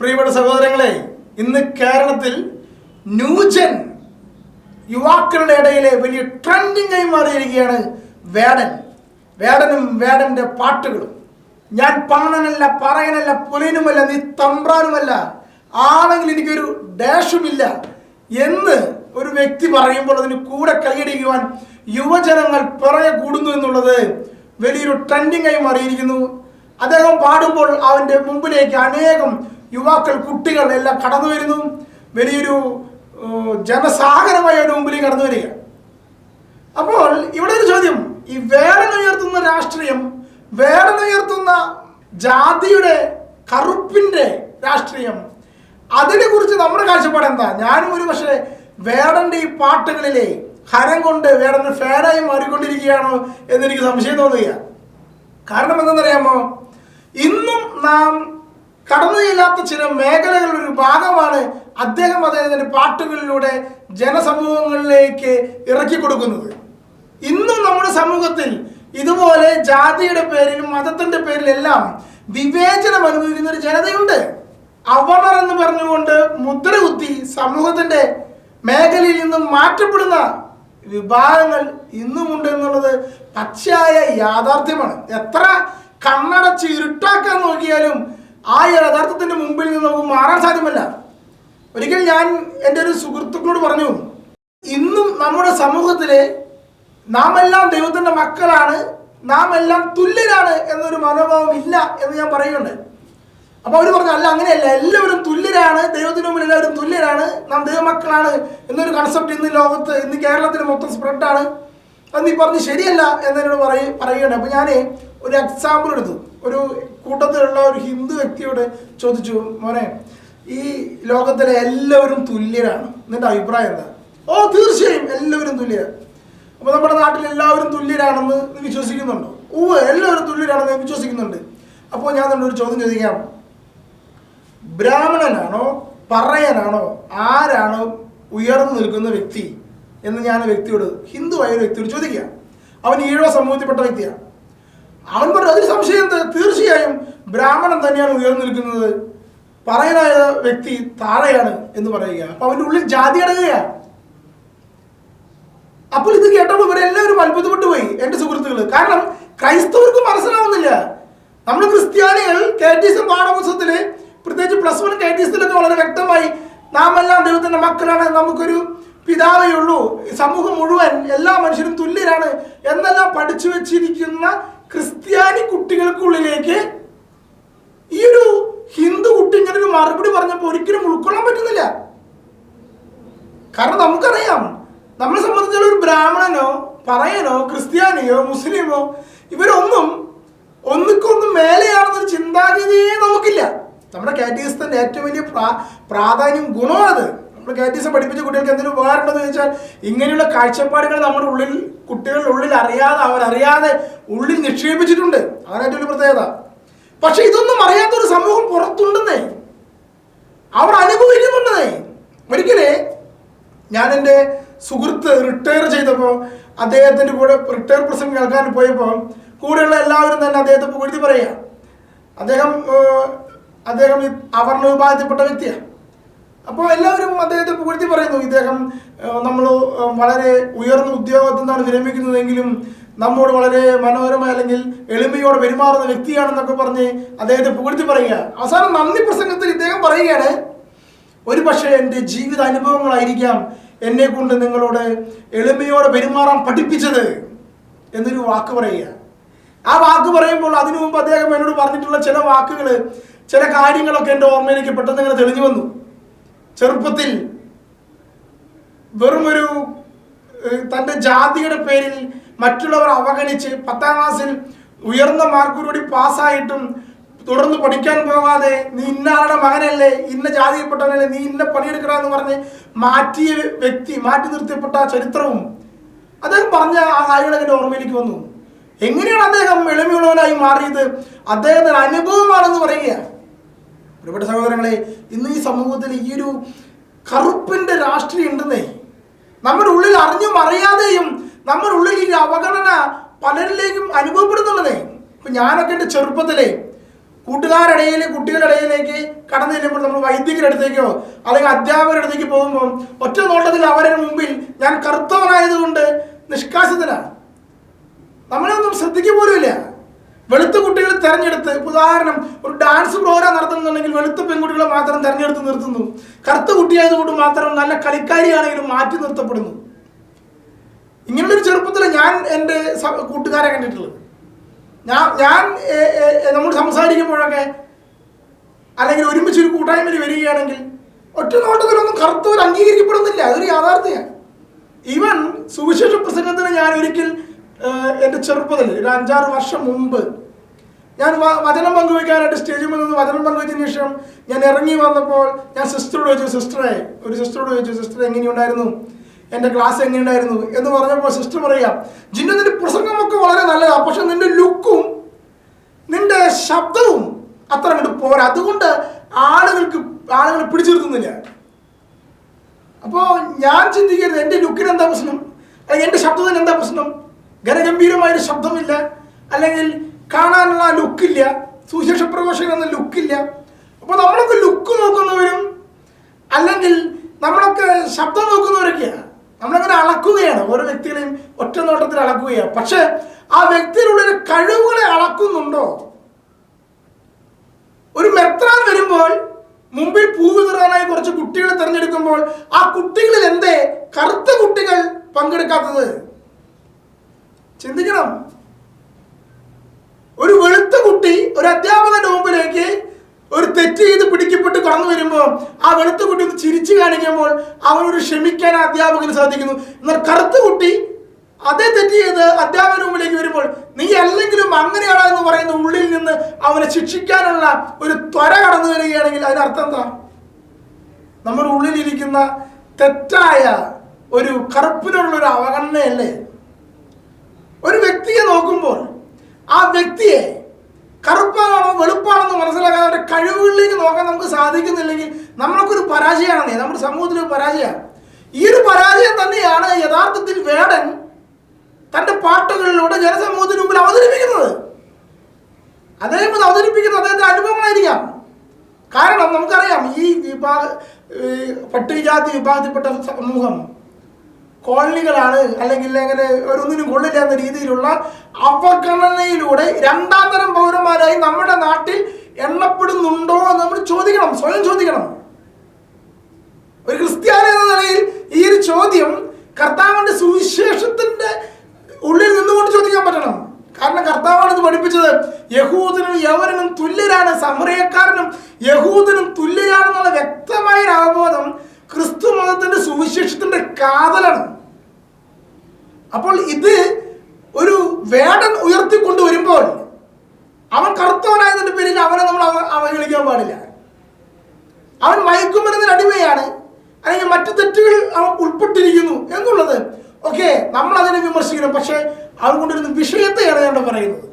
പ്രിയപ്പെട്ട സഹോദരങ്ങളെ ഇന്ന് കേരളത്തിൽ ന്യൂജൻ യുവാക്കളുടെ ഇടയിലെ വലിയ ട്രെൻഡിങ് ആയി മാറിയിരിക്കുകയാണ് വേടൻ. വേടനും വേടന്റെ പാട്ടുകളും. ഞാൻ പാണനല്ല പറയനല്ല പുലയനുമല്ല നീ തമ്പ്രാനുമല്ല ആണെങ്കിൽ എനിക്കൊരു ഡാഷുമില്ല എന്ന് ഒരു വ്യക്തി പറയുമ്പോൾ അതിന് കൂടെ കൈയടിക്കുവാൻ യുവജനങ്ങൾ പിറകെ കൂടുന്നു എന്നുള്ളത് വലിയൊരു ട്രെൻഡിങ് ആയി മാറിയിരിക്കുന്നു. അദ്ദേഹം പാടുമ്പോൾ അവന്റെ മുമ്പിലേക്ക് അനേകം യുവാക്കൾ കുട്ടികൾ എല്ലാം കടന്നു വരുന്നു. വലിയൊരു ജനസാഗരമായ ഒരു മുമ്പിലേക്ക് കടന്നു വരിക. അപ്പോൾ ഇവിടെ ഒരു ചോദ്യം. ഈ വേടൻ ഉയർത്തുന്ന രാഷ്ട്രീയം വേടൻ ഉയർത്തുന്ന ജാതിയുടെ കറുപ്പിന്റെ രാഷ്ട്രീയം അതിനെ കുറിച്ച് നമ്മുടെ കാഴ്ചപ്പാട് എന്താ? ഞാനും ഒരു പക്ഷേ വേടന്റെ ഈ പാട്ടുകളിലെ ഹരം കൊണ്ട് വേടന്റെ ഫാനായി മാറിക്കൊണ്ടിരിക്കുകയാണോ എന്നെനിക്ക് സംശയം തോന്നുക കാരണം എന്തെന്നറിയാമോ ഇന്നും നാം കടന്നു ചെല്ലാത്ത ചില മേഖലകളുടെ ഒരു ഭാഗമാണ് അദ്ദേഹം അദ്ദേഹത്തിന്റെ പാട്ടുകളിലൂടെ ജനസമൂഹങ്ങളിലേക്ക് ഇറക്കി കൊടുക്കുന്നത്. ഇന്നും നമ്മുടെ സമൂഹത്തിൽ ഇതുപോലെ ജാതിയുടെ പേരിലും മതത്തിന്റെ പേരിലെല്ലാം വിവേചനം അനുഭവിക്കുന്ന ഒരു ജനതയുണ്ട്. അവർണർ എന്ന് പറഞ്ഞുകൊണ്ട് മുദ്ര കുത്തി സമൂഹത്തിന്റെ മേഖലയിൽ നിന്നും മാറ്റപ്പെടുന്ന വിഭാഗങ്ങൾ ഇന്നുമുണ്ട് എന്നുള്ളത് പച്ചയായ യാഥാർത്ഥ്യമാണ്. എത്ര കണ്ണടച്ച് ഇരുട്ടാക്കാൻ നോക്കിയാലും ആ യഥാർത്ഥത്തിന്റെ മുമ്പിൽ നിന്ന് നമുക്ക് മാറാൻ സാധ്യമല്ല. ഒരിക്കൽ ഞാൻ എന്റെ ഒരു സുഹൃത്തുക്കളോട് പറഞ്ഞു ഇന്നും നമ്മുടെ സമൂഹത്തിൽ നാം എല്ലാം ദൈവത്തിന്റെ മക്കളാണ് നാം എല്ലാം തുല്യരാണ് എന്നൊരു മനോഭാവം ഇല്ല എന്ന് ഞാൻ പറയുന്നുണ്ട്. അപ്പൊ അവർ പറഞ്ഞു അല്ല അങ്ങനെയല്ല. എല്ലാവരും തുല്യരാണ്. ദൈവത്തിന് മുമ്പിൽ എല്ലാവരും തുല്യരാണ്. നാം ദൈവമക്കളാണ്. എന്നൊരു കൺസെപ്റ്റ് ഇന്ന് ലോകത്ത് ഇന്ന് കേരളത്തിൽ മൊത്തം സ്പ്രെഡാണ് അത് നീ പറഞ്ഞ് ശരിയല്ല എന്നോട് പറയും പറയുകയാണ്. അപ്പൊ ഞാൻ ഒരു എക്സാമ്പിൾ എടുത്തു. ഒരു കൂട്ടത്തിലുള്ള ഒരു ഹിന്ദു വ്യക്തിയോട് ചോദിച്ചു മോനെ ഈ ലോകത്തിലെ എല്ലാവരും തുല്യരാണ്. നിന്റെ അഭിപ്രായം എന്താ? ഓ തീർച്ചയായും എല്ലാവരും തുല്യരാണ് അപ്പൊ നമ്മുടെ നാട്ടിൽ എല്ലാവരും തുല്യരാണെന്ന് നീ വിശ്വസിക്കുന്നുണ്ടോ? ഓ എല്ലാവരും തുല്യരാണെന്ന് ഞാൻ വിശ്വസിക്കുന്നുണ്ട്. അപ്പോൾ ഞാൻ നിന്നോട് ഒരു ചോദ്യം ചോദിക്കാം. ബ്രാഹ്മണനാണോ പറയനാണോ ആരാണോ ഉയർന്നു നിൽക്കുന്ന വ്യക്തി? എന്ന് ഞാൻ വ്യക്തിയോട് ഹിന്ദുവായ ഒരു വ്യക്തിയോട് ചോദിക്കുക അവൻ ഈഴവ സമൂഹത്തിൽപ്പെട്ട വ്യക്തിയാണ് അവൻ പറഞ്ഞു അതിന് സംശയം തീർച്ചയായും ബ്രാഹ്മണൻ തന്നെയാണ് ഉയർന്നു നിൽക്കുന്നത്. പറയാനായ വ്യക്തി താഴെയാണ് എന്ന് പറയുക. അപ്പൊ അവന്റെ ഉള്ളിൽ ജാതി അടങ്ങുകയാണ്. അപ്പോൾ ഇത് കേട്ടപ്പോൾ ഇവരെല്ലാവരും അത്ഭുതപ്പെട്ടു പോയി എന്റെ സുഹൃത്തുക്കൾ കാരണം ക്രൈസ്തവർക്ക് മനസ്സിലാവുന്നില്ല നമ്മൾ ക്രിസ്ത്യാനികൾ കാറ്റീസം പാഠപുസ്തകത്തിൽ പ്രത്യേകിച്ച് പ്ലസ് വൺ കാറ്റീസത്തിലൊക്കെ വളരെ വ്യക്തമായി നാം എല്ലാം ദൈവത്തിന്റെ മക്കളാണ് നമുക്കൊരു പിതാവേ ഉള്ളൂ. സമൂഹം മുഴുവൻ എല്ലാ മനുഷ്യരും തുല്യരാണ്. എന്നെല്ലാം പഠിച്ചു വെച്ചിരിക്കുന്ന ക്രിസ്ത്യാനി കുട്ടികൾക്കുള്ളിലേക്ക് ഈ ഒരു ഹിന്ദു കുട്ടി ഇങ്ങനെ ഒരു മറുപടി പറഞ്ഞപ്പോൾ ഒരിക്കലും ഉൾക്കൊള്ളാൻ പറ്റുന്നില്ല. കാരണം നമുക്കറിയാം നമ്മളെ സംബന്ധിച്ചുള്ള ഒരു ബ്രാഹ്മണനോ പറയനോ ക്രിസ്ത്യാനിയോ മുസ്ലിമോ ഇവരൊന്നും ഒന്നിക്കൊന്നും മേലെയാണെന്നൊരു ചിന്താഗതിയെ നമുക്കില്ല. നമ്മുടെ കാറ്റീസത്തിന്റെ ഏറ്റവും വലിയ പ്രാ- പ്രാധാന്യം ഗുണമാണത് നമ്മൾ കാറ്റീസം പഠിപ്പിച്ച കുട്ടികൾക്ക് എന്തെങ്കിലും ഉപകാരമുണ്ടെന്ന് ചോദിച്ചാൽ ഇങ്ങനെയുള്ള കാഴ്ചപ്പാടുകൾ നമ്മുടെ ഉള്ളിൽ കുട്ടികളുടെ ഉള്ളിൽ അറിയാതെ അവരറിയാതെ ഉള്ളിൽ നിക്ഷേപിച്ചിട്ടുണ്ട്. അതാണ് ഒരു പ്രത്യേകത. പക്ഷെ ഇതൊന്നും അറിയാത്ത ഒരു സമൂഹം പുറത്തുണ്ടെന്നേ. അവർ അനുഭവിക്കുന്നുണ്ടെന്നേ. ഒരിക്കലേ ഞാൻ എന്റെ സുഹൃത്ത് റിട്ടയർ ചെയ്തപ്പോൾ അദ്ദേഹത്തിന്റെ കൂടെ റിട്ടയർ പ്രസംഗം കേൾക്കാൻ പോയപ്പോൾ കൂടെയുള്ള എല്ലാവരും തന്നെ അദ്ദേഹത്തെ പുകഴ്ത്തി പറയുക. അദ്ദേഹം അദ്ദേഹം അവർണ വിഭാഗത്തിൽപ്പെട്ട വ്യക്തിയാണ്. അപ്പോൾ എല്ലാവരും അദ്ദേഹത്തെ പുകഴ്ത്തി പറയുന്നു. ഇദ്ദേഹം നമ്മൾ വളരെ ഉയർന്ന ഉദ്യോഗത്തിൽ നിന്നാണ് വിരമിക്കുന്നതെങ്കിലും നമ്മോട് വളരെ മനോഹരമായ അല്ലെങ്കിൽ എളിമയോടെ പെരുമാറുന്ന വ്യക്തിയാണെന്നൊക്കെ പറഞ്ഞ് അദ്ദേഹത്തെ പുകഴ്ത്തി പറയുക. അവസാനം നന്ദി പ്രസംഗത്തിൽ ഇദ്ദേഹം പറയുകയാണ് ഒരു പക്ഷേ എന്റെ ജീവിത അനുഭവങ്ങളായിരിക്കാം എന്നെ കൊണ്ട് നിങ്ങളോട് എളിമയോടെ പെരുമാറാൻ പഠിപ്പിച്ചത് എന്നൊരു വാക്ക് പറയുക. ആ വാക്ക് പറയുമ്പോൾ അതിനു മുമ്പ് അദ്ദേഹം എന്നോട് പറഞ്ഞിട്ടുള്ള ചില വാക്കുകൾ ചില കാര്യങ്ങളൊക്കെ എന്റെ ഓർമ്മയിലേക്ക് പെട്ടെന്ന് ഇങ്ങനെ തെളിഞ്ഞു വന്നു. ചെറുപ്പത്തിൽ വെറുമൊരു തന്റെ ജാതിയുടെ പേരിൽ മറ്റുള്ളവർ അവഗണിച്ച് പത്താം ക്ലാസ്സിൽ ഉയർന്ന മാർക്കോടുകൂടി പാസ്സായിട്ടും തുടർന്ന് പഠിക്കാൻ പോകാതെ നീ ഇന്ന ആളുടെ മകനല്ലേ ഇന്ന ജാതിയിൽപ്പെട്ടവനല്ലേ നീ ഇന്ന പണിയെടുക്കണമെന്ന് പറഞ്ഞ് മാറ്റിയ വ്യക്തി മാറ്റി നിർത്തിയപ്പെട്ട ചരിത്രവും അദ്ദേഹം പറഞ്ഞ ആ കാര്യങ്ങളൊക്കെ ഓർമ്മയിലേക്ക് വന്നു. എങ്ങനെയാണ് അദ്ദേഹം എളിമയുള്ളവനായി മാറിയത്? അദ്ദേഹത്തിന് അനുഭവമാണെന്ന് പറയുക പ്രിയപ്പെട്ട സഹോദരങ്ങളെ ഇന്ന് ഈ സമൂഹത്തിൽ ഈ ഒരു കറുപ്പിന്റെ രാഷ്ട്രീയം ഉണ്ടെന്നേ നമ്മുടെ ഉള്ളിൽ അറിഞ്ഞും അറിയാതെയും നമ്മുടെ ഉള്ളിൽ ഈ അവഗണന പലരിലേക്കും അനുഭവപ്പെടുന്നുള്ളതേ. ഇപ്പൊ ഞാനൊക്കെ എന്റെ ചെറുപ്പത്തിലെ കൂട്ടുകാരിടയിൽ കുട്ടികളുടെ ഇടയിലേക്ക് കടന്നു ചെല്ലുമ്പോൾ നമ്മൾ വൈദികരുടെ അടുത്തേക്കോ അല്ലെങ്കിൽ അധ്യാപകരുടെ അടുത്തേക്ക് പോകുമ്പോൾ ഒറ്റ നോട്ടത്തിൽ അവരുടെ മുമ്പിൽ ഞാൻ കറുത്തവനായതുകൊണ്ട് നിഷ്കാസിതനാണ്. നമ്മളൊന്നും ശ്രദ്ധിക്കുക പോലുമില്ല. വെളുത്ത കുട്ടികൾ തെരഞ്ഞെടുത്ത് ഉദാഹരണം ഒരു ഡാൻസ് പ്രോഗ്രാം നടത്തുന്നുണ്ടെങ്കിൽ വെളുത്ത പെൺകുട്ടികളെ മാത്രം തെരഞ്ഞെടുത്ത് നിർത്തുന്നു. കറുത്ത കുട്ടിയായതുകൊണ്ട് മാത്രം നല്ല കളിക്കാരിയാണെങ്കിലും മാറ്റി നിർത്തപ്പെടുന്നു. ഇങ്ങനൊരു ചെറുപ്പത്തിൽ ഞാൻ എന്റെ കൂട്ടുകാരെ കണ്ടിട്ടുള്ളത്. ഞാൻ ഞാൻ നമ്മൾ സംസാരിക്കുമ്പോഴൊക്കെ അല്ലെങ്കിൽ ഒരുമിച്ച് ഒരു കൂട്ടായ്മയിൽ വരികയാണെങ്കിൽ ഒറ്റ നോട്ടത്തിലൊന്നും കറുത്തവർ അംഗീകരിക്കപ്പെടുന്നില്ല. അതൊരു യാഥാർത്ഥ്യമാണ്. ഈവൻ സുവിശേഷ പ്രസംഗത്തിന് ഞാൻ ഒരിക്കൽ എന്റെ ചെറുപ്പത്തിൽ ഒരു അഞ്ചാറ് വർഷം മുമ്പ് ഞാൻ വചനം പങ്കുവയ്ക്കാനായിട്ട് സ്റ്റേജിൽ നിന്ന് വചനം പങ്കുവെച്ചതിന് ശേഷം ഞാൻ ഇറങ്ങി വന്നപ്പോൾ ഞാൻ സിസ്റ്ററോട് ചോദിച്ചു സിസ്റ്ററെ ഒരു സിസ്റ്ററോട് ചോദിച്ചു സിസ്റ്റർ എങ്ങനെയുണ്ടായിരുന്നു? എന്റെ ക്ലാസ് എങ്ങനെയുണ്ടായിരുന്നു? എന്ന് പറഞ്ഞപ്പോൾ സിസ്റ്റർ പറയാം ജിന്നു നിന്റെ പ്രസംഗമൊക്കെ വളരെ നല്ലതാണ് പക്ഷെ നിന്റെ ലുക്കും നിന്റെ ശബ്ദവും അത്ര അങ്ങോട്ട് പോരാ. അതുകൊണ്ട് ആളുകൾക്ക് ആളുകൾ പിടിച്ചു നിർത്തുന്നില്ല അപ്പോൾ ഞാൻ ചിന്തിക്കരുത് എന്റെ ലുക്കിന് എന്താ പ്രശ്നം? അല്ലെങ്കിൽ എന്റെ ശബ്ദത്തിന് എന്താ പ്രശ്നം? ഘനഗംഭീരമായൊരു ശബ്ദമില്ല. അല്ലെങ്കിൽ കാണാനുള്ള ലുക്കില്ല. സുശേഷ പ്രഘോഷകൻ എന്ന ലുക്കില്ല. അപ്പോൾ നമ്മളൊക്കെ ലുക്ക് നോക്കുന്നവരും അല്ലെങ്കിൽ നമ്മളൊക്കെ ശബ്ദം നോക്കുന്നവരൊക്കെയാണ് നമ്മളങ്ങനെ അളക്കുകയാണ്. ഓരോ വ്യക്തികളെയും ഒറ്റ നോട്ടത്തിൽ അളക്കുകയാണ് പക്ഷെ ആ വ്യക്തിയിലുള്ള കഴിവുകളെ അളക്കുന്നുണ്ടോ? ഒരു മെത്രാൻ വരുമ്പോൾ മുമ്പിൽ പൂവ് കുറച്ച് കുട്ടികളെ തിരഞ്ഞെടുക്കുമ്പോൾ ആ കുട്ടികളിൽ എന്തേ കറുത്ത കുട്ടികൾ പങ്കെടുക്കാത്തത്? ചിന്തിക്കണം. ഒരു വെളുത്ത കുട്ടി ഒരു അധ്യാപകന്റെ മുമ്പിലേക്ക് ഒരു തെറ്റ് ചെയ്ത് പിടിക്കപ്പെട്ട് കടന്നു വരുമ്പോൾ ആ വെളുത്ത കുട്ടി ഒന്ന് ചിരിച്ചു കാണിക്കുമ്പോൾ അവനൊരു ക്ഷമിക്കാൻ അധ്യാപകന് സാധിക്കുന്നു. എന്നാൽ കറുത്ത കുട്ടി അതേ തെറ്റ് ചെയ്ത് അധ്യാപകന് മുമ്പിലേക്ക് വരുമ്പോൾ നീ അല്ലെങ്കിലും അങ്ങനെയാണോ എന്ന് പറയുന്ന ഉള്ളിൽ നിന്ന് അവനെ ശിക്ഷിക്കാനുള്ള ഒരു ത്വര കടന്നു വരികയാണെങ്കിൽ അതിനർത്ഥം എന്താ? നമ്മുടെ ഉള്ളിലിരിക്കുന്ന തെറ്റായ ഒരു കറുപ്പിനുള്ള ഒരു അവഗണനയല്ലേ? ഒരു വ്യക്തിയെ നോക്കുമ്പോൾ ആ വ്യക്തിയെ കറുപ്പാണോ വെളുപ്പാണെന്ന് മനസ്സിലാക്കാൻ അവരുടെ കഴിവുകളിലേക്ക് നോക്കാൻ നമുക്ക് സാധിക്കുന്നില്ലെങ്കിൽ നമ്മൾക്കൊരു പരാജയമാണെന്നേ നമ്മുടെ സമൂഹത്തിൽ ഒരു പരാജയമാണ്. ഈ ഒരു പരാജയം തന്നെയാണ് യഥാർത്ഥത്തിൽ വേടൻ തന്റെ പാട്ടുകളിലൂടെ ജനസമൂഹത്തിന് മുമ്പിൽ അവതരിപ്പിക്കുന്നത്. അദ്ദേഹം ഇത് അവതരിപ്പിക്കുന്നത് അദ്ദേഹത്തിന്റെ അനുഭവങ്ങളായിരിക്കാം. കാരണം നമുക്കറിയാം ഈ വിഭാഗ പട്ടികജാതി വിഭാഗത്തിൽപ്പെട്ട സമൂഹം കോളനികളാണ് അല്ലെങ്കിൽ അങ്ങനെ ഒരൊന്നിനും കൊള്ളില്ല എന്ന രീതിയിലുള്ള അവഗണനയിലൂടെ രണ്ടാം തരം പൗരന്മാരായി നമ്മുടെ നാട്ടിൽ എണ്ണപ്പെടുന്നുണ്ടോ എന്ന് നമ്മൾ ചോദിക്കണം സ്വയം ചോദിക്കണം. ഒരു ക്രിസ്ത്യാനി എന്ന നിലയിൽ ഈ ഒരു ചോദ്യം കർത്താവിന്റെ സുവിശേഷത്തിന്റെ ഉള്ളിൽ നിന്നുകൊണ്ട് ചോദിക്കാൻ പറ്റണം. കാരണം കർത്താവാണ് ഇത് പഠിപ്പിച്ചത് യഹൂദനും യവനും തുല്യരാണ് സമറിയക്കാരനും യഹൂദനും തുല്യരാണെന്നുള്ള വ്യക്തമായ ഒരു അവബോധം ക്രിസ്തു മതത്തിന്റെ സുവിശേഷത്തിന്റെ കാതലാണ്. അപ്പോൾ ഇത് ഒരു വേടൻ ഉയർത്തിക്കൊണ്ടുവരുമ്പോൾ അവൻ കറുത്തവനായതിന്റെ പേരിൽ അവനെ നമ്മൾ അവ- അവഹേളിക്കാൻ പാടില്ല. അവൻ മയക്കുമരുന്നിന് അടിമയാണ്. അല്ലെങ്കിൽ മറ്റു തെറ്റുകൾ അവൻ ഉൾപ്പെട്ടിരിക്കുന്നു എന്നുള്ളത്. ഓക്കെ നമ്മൾ അതിനെ വിമർശിക്കണം. പക്ഷേ അവൻ കൊണ്ടുവരുന്ന വിഷയത്തെയാണ് ഞാൻ പറയുന്നത്.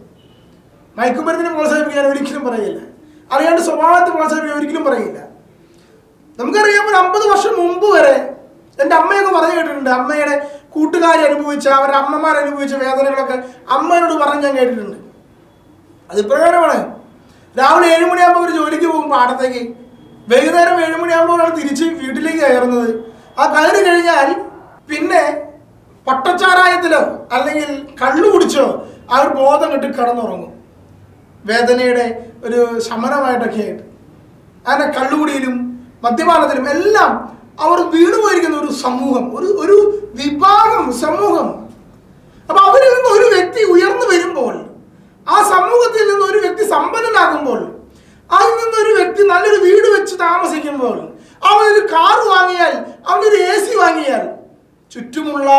മയക്കുമരുന്നിനെ പ്രോത്സാഹിപ്പിക്കാൻ ഒരിക്കലും പറയില്ല. അറിയാണ്ട് സ്വഭാവത്തെ പ്രോത്സാഹിപ്പിക്കാൻ ഒരിക്കലും പറയില്ല. നമുക്കറിയാം ഒരു അമ്പത് വർഷം മുമ്പ് വരെ എന്റെ അമ്മയൊക്കെ പറഞ്ഞു കേട്ടിട്ടുണ്ട്. അമ്മയുടെ കൂട്ടുകാരി അനുഭവിച്ച അവരുടെ അമ്മമാർ അനുഭവിച്ച വേദനകളൊക്കെ അമ്മയോട് പറഞ്ഞ് ഞാൻ കേട്ടിട്ടുണ്ട്. അത് ഇപ്രകാരമാണ് രാവിലെ ഏഴുമണിയാകുമ്പോൾ ഒരു ജോലിക്ക് പോകും പാടത്തേക്ക്. വൈകുന്നേരം ഏഴുമണിയാകുമ്പോഴാണ് തിരിച്ച് വീട്ടിലേക്ക് കയറുന്നത്. ആ കയറി കഴിഞ്ഞാൽ പിന്നെ പട്ടച്ചാരായത്തിലോ അല്ലെങ്കിൽ കള്ളു കുടിച്ചോ ആ ഒരു ബോധം കെട്ടി കിടന്നുറങ്ങും. വേദനയുടെ ഒരു ശമനമായിട്ടൊക്കെ ആയിട്ട് അങ്ങനെ കള്ളുകുടിയിലും മദ്യപാനത്തിലും എല്ലാം അവർ വീണുപോയിരിക്കുന്ന ഒരു സമൂഹം ഒരു ഒരു വിഭാഗം സമൂഹം. അപ്പൊ അവരിൽ നിന്ന് ഒരു വ്യക്തി ഉയർന്നു വരുമ്പോൾ ആ സമൂഹത്തിൽ നിന്ന് ഒരു വ്യക്തി സമ്പന്നനാകുമ്പോൾ അതിൽ നിന്ന് ഒരു വ്യക്തി നല്ലൊരു വീട് വെച്ച് താമസിക്കുമ്പോൾ അവനൊരു കാർ വാങ്ങിയാൽ അവനൊരു എ സി വാങ്ങിയാൽ ചുറ്റുമുള്ള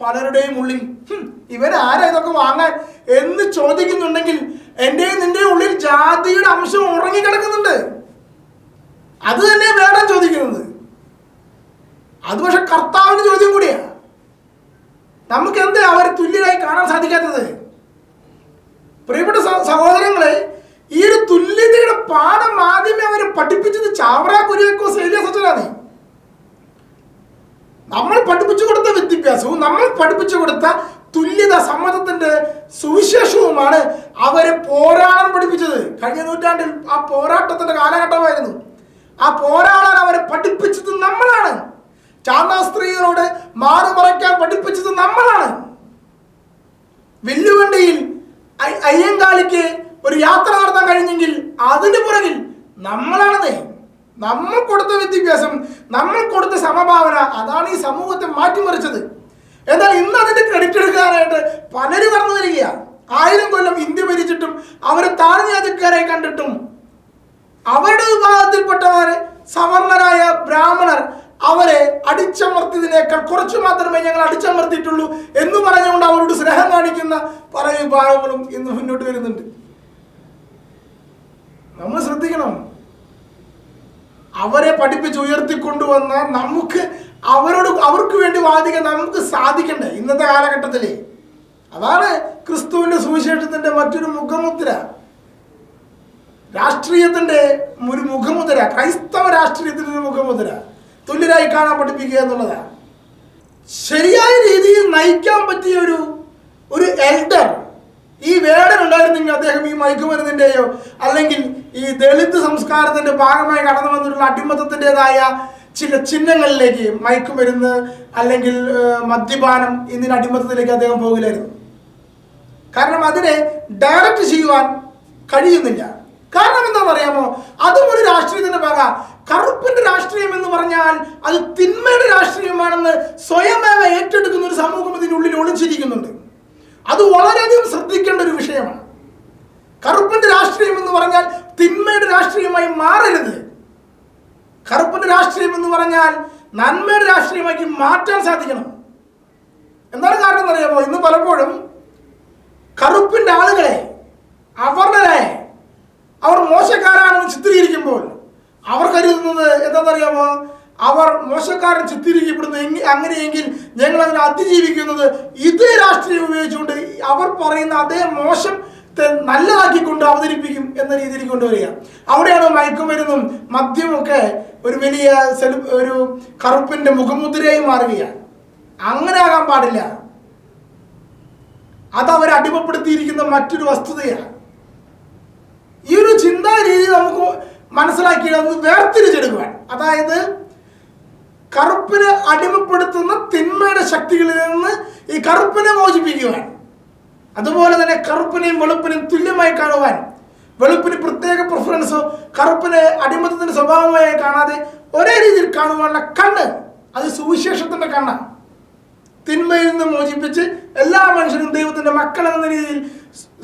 പലരുടെയും ഉള്ളിൽ "ഹും, ഇവരാരാ ഇതൊക്കെ വാങ്ങാൻ? എന്ന് ചോദിക്കുന്നുണ്ടെങ്കിൽ എന്റെയും നിന്റെ ഉള്ളിൽ ജാതിയുടെ അംശം ഉറങ്ങിക്കിടക്കുന്നുണ്ട്. അത് തന്നെ വേണം ചോദിക്കുന്നത്. അത് പക്ഷെ കർത്താവിന് ചോദ്യം കൂടിയാ. നമുക്ക് എന്താ അവരെ തുല്യരായി കാണാൻ സാധിക്കാത്തത്? പ്രിയപ്പെട്ട സഹോദരങ്ങളെ ഈ ഒരു തുല്യതയുടെ പാഠം ആദ്യമേ അവരെ പഠിപ്പിച്ചത് ചാവറ കുര്യാക്കോസ് ഏലിയ സച്ചനാണ് നമ്മൾ പഠിപ്പിച്ചു കൊടുത്ത വിദ്യാഭ്യാസവും നമ്മൾ പഠിപ്പിച്ചു കൊടുത്ത തുല്യത സമ്മതത്തിന്റെ സുവിശേഷവുമാണ് അവരെ പോരാടാൻ പഠിപ്പിച്ചത്. കഴിഞ്ഞ നൂറ്റാണ്ടിൽ ആ പോരാട്ടത്തിന്റെ കാലഘട്ടമായിരുന്നു. ആ പോരാടാൻ അവരെ പഠിപ്പിച്ചത് നമ്മളാണ്. ചാന്താ സ്ത്രീകളോട് മാറി മറയ്ക്കാൻ പഠിപ്പിച്ചത് നമ്മളാണ്. വെല്ലുവണ്ടിയിൽ അയ്യങ്കാലിക്ക് ഒരു യാത്ര നടത്താൻ കഴിഞ്ഞെങ്കിൽ അതിന് പുറകിൽ നമ്മളാണെന്നേ നമ്മൾ കൊടുത്ത വിദ്യാഭ്യാസം നമ്മൾ കൊടുത്ത സമഭാവന അതാണ് ഈ സമൂഹത്തെ മാറ്റിമറിച്ചത്. എന്നാൽ ഇന്ന് അതിന്റെ ക്രെഡിറ്റ് എടുക്കാനായിട്ട് പലരും കടന്നു വരികയാണ്. ആയിരം കൊല്ലം ഇന്ത്യ ഭരിച്ചിട്ടും അവരെ താഴ്ന്ന ജാതിക്കാരായി കണ്ടിട്ടും അവരുടെ വിഭാഗത്തിൽപ്പെട്ടവരെ സവർണരായ ബ്രാഹ്മണർ അവരെ അടിച്ചമർത്തിയതിനേക്കാൾ കുറച്ചു മാത്രമേ ഞങ്ങൾ അടിച്ചമർത്തിയിട്ടുള്ളൂ എന്ന് പറഞ്ഞുകൊണ്ട് അവരോട് സ്നേഹം കാണിക്കുന്ന പല വിഭാഗങ്ങളും ഇന്ന് മുന്നോട്ട് വരുന്നുണ്ട്. നമ്മൾ ശ്രദ്ധിക്കണം. അവരെ പഠിപ്പിച്ച് ഉയർത്തിക്കൊണ്ടുവന്ന നമുക്ക് അവരോട് അവർക്ക് വേണ്ടി വാദിക്കാൻ നമുക്ക് സാധിക്കണ്ടേ ഇന്നത്തെ കാലഘട്ടത്തിൽ അതാണ് ക്രിസ്തുവിന്റെ സുവിശേഷത്തിന്റെ മറ്റൊരു മുഖമുദ്ര. രാഷ്ട്രീയത്തിന്റെ ഒരു മുഖമുദ്ര ക്രൈസ്തവ രാഷ്ട്രീയത്തിന്റെ ഒരു മുഖമുദ്ര തുല്യരായി കാണാൻ പഠിപ്പിക്കുക എന്നുള്ളതാണ്. ശരിയായ രീതിയിൽ നയിക്കാൻ പറ്റിയ ഒരു ഒരു എൽഡർ ഈ വേടൻ ഉണ്ടായിരുന്നെങ്കിൽ അദ്ദേഹം ഈ മയക്കുമരുന്നിന്റെയോ അല്ലെങ്കിൽ ഈ ദളിത് സംസ്കാരത്തിന്റെ ഭാഗമായി കടന്നു വന്നിട്ടുള്ള അടിമത്തത്തിന്റെതായ ചില ചിഹ്നങ്ങളിലേക്ക് മയക്കുമരുന്ന് അല്ലെങ്കിൽ മദ്യപാനം ഇതിന് അടിമത്തത്തിലേക്ക് അദ്ദേഹം പോകില്ലായിരുന്നു. കാരണം അതിനെ ഡയറക്റ്റ് ചെയ്യുവാൻ കഴിയുന്നില്ല. കാരണം എന്താണെന്ന് അറിയാമോ അതും ഒരു രാഷ്ട്രീയത്തിന്റെ ഭാഗ. കറുപ്പിന്റെ രാഷ്ട്രീയം എന്ന് പറഞ്ഞാൽ അത് തിന്മയുടെ രാഷ്ട്രീയമാണെന്ന് സ്വയമേവ ഏറ്റെടുക്കുന്ന ഒരു സമൂഹം ഇതിനുള്ളിൽ ഒളിച്ചിരിക്കുന്നുണ്ട്. അത് വളരെയധികം ശ്രദ്ധിക്കേണ്ട ഒരു വിഷയമാണ്. കറുപ്പിന്റെ രാഷ്ട്രീയം എന്ന് പറഞ്ഞാൽ തിന്മയുടെ രാഷ്ട്രീയമായി മാറരുത്. കറുപ്പിന്റെ രാഷ്ട്രീയം എന്ന് പറഞ്ഞാൽ നന്മയുടെ രാഷ്ട്രീയമാക്കി മാറ്റാൻ സാധിക്കണം. എന്താണ് കാരണം എന്നറിയാമോ ഇന്ന് പലപ്പോഴും കറുപ്പിന്റെ ആളുകളെ എന്താണെന്നറിയാമോ അവർ മോശക്കാരൻ ചിത്രീകരിക്കപ്പെടുന്നത് അങ്ങനെയെങ്കിൽ ഞങ്ങൾ അതിനെ അതിജീവിക്കുന്നത് ഇതേ രാഷ്ട്രീയം ഉപയോഗിച്ചുകൊണ്ട് അവർ പറയുന്ന അതേ മോശം നല്ലതാക്കി നല്ലതാക്കിക്കൊണ്ട് അവതരിപ്പിക്കും എന്ന രീതിയിൽ കൊണ്ടുവരിക. അവിടെയാണ് മയക്കുമരുന്നും മദ്യമൊക്കെ ഒരു വലിയ ഒരു കറുപ്പിന്റെ മുഖമുദ്രയായി മാറുകയാണ്. അങ്ങനെ ആകാൻ പാടില്ല. അത് അവർ അടിമപ്പെടുത്തിയിരിക്കുന്ന മറ്റൊരു വസ്തുതയാണ്. ഈ ഒരു ചിന്താ രീതി നമുക്ക് മനസ്സിലാക്കി അത് വേർതിരിച്ചെടുക്കുവാൻ. അതായത് കറുപ്പിനെ അടിമപ്പെടുത്തുന്ന തിന്മയുടെ ശക്തികളിൽ നിന്ന് ഈ കറുപ്പിനെ മോചിപ്പിക്കുവാൻ. അതുപോലെ തന്നെ കറുപ്പിനെയും വെളുപ്പിനെയും തുല്യമായി കാണുവാൻ. വെളുപ്പിന് പ്രത്യേക പ്രിഫറൻസോ കറുപ്പിനെ അടിമത്തത്തിന്റെ സ്വഭാവമായി കാണാതെ ഒരേ രീതിയിൽ കാണുവാനുള്ള കണ്ണ് അത് സുവിശേഷത്തിന്റെ കണ്ണാണ്. തിന്മയിൽ നിന്ന് മോചിപ്പിച്ച് എല്ലാ മനുഷ്യരും ദൈവത്തിന്റെ മക്കൾ എന്ന രീതിയിൽ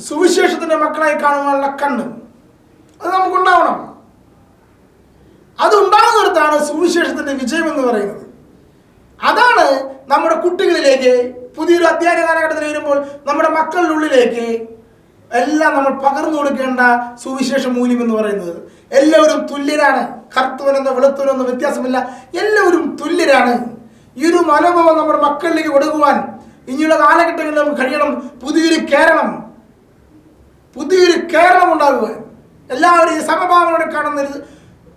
സുവിശേഷത്തിന്റെ മക്കളായി കാണുവാനുള്ള കണ്ണ്. അത് നമുക്കുണ്ടാവണം. അത് ഉണ്ടാകുന്നിടത്താണ് സുവിശേഷത്തിന്റെ വിജയം എന്ന് പറയുന്നത്. അതാണ് നമ്മുടെ കുട്ടികളിലേക്ക് പുതിയൊരു അധ്യയന കാലഘട്ടത്തിൽ വരുമ്പോൾ നമ്മുടെ മക്കളുടെ ഉള്ളിലേക്ക് എല്ലാം നമ്മൾ പകർന്നു കൊടുക്കേണ്ട സുവിശേഷ മൂല്യം എന്ന് പറയുന്നത്. എല്ലാവരും തുല്യരാണ്. കറുത്തവനെന്നോ വെളുത്തവനെന്നോ വ്യത്യാസമില്ല. എല്ലാവരും തുല്യരാണ്. ഈ ഒരു മനോഭാവം നമ്മുടെ മക്കളിലേക്ക് കൊടുക്കുവാൻ ഇനിയുള്ള കാലഘട്ടങ്ങളിൽ നമുക്ക് കഴിയണം പുതിയൊരു കേരളം. പുതിയൊരു കേരളം ഉണ്ടാകുവാൻ. എല്ലാവരും ഈ സമഭാവനയോടെ കാണുന്ന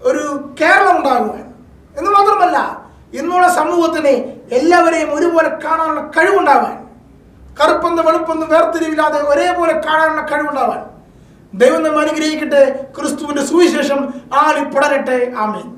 ഒരു കേരളം ഉണ്ടാകുവാൻ എന്ന് മാത്രമല്ല ഇന്നുള്ള സമൂഹത്തിന് എല്ലാവരെയും ഒരുപോലെ കാണാനുള്ള കഴിവുണ്ടാവാൻ കറുപ്പെന്ന് വെളുപ്പെന്ന് വേർതിരിവില്ലാതെ ഒരേപോലെ കാണാനുള്ള കഴിവുണ്ടാവാൻ ദൈവം നമ്മൾ അനുഗ്രഹിക്കട്ടെ. ക്രിസ്തുവിന്റെ സുവിശേഷം ആളി പടരട്ടെ ആമേൻ.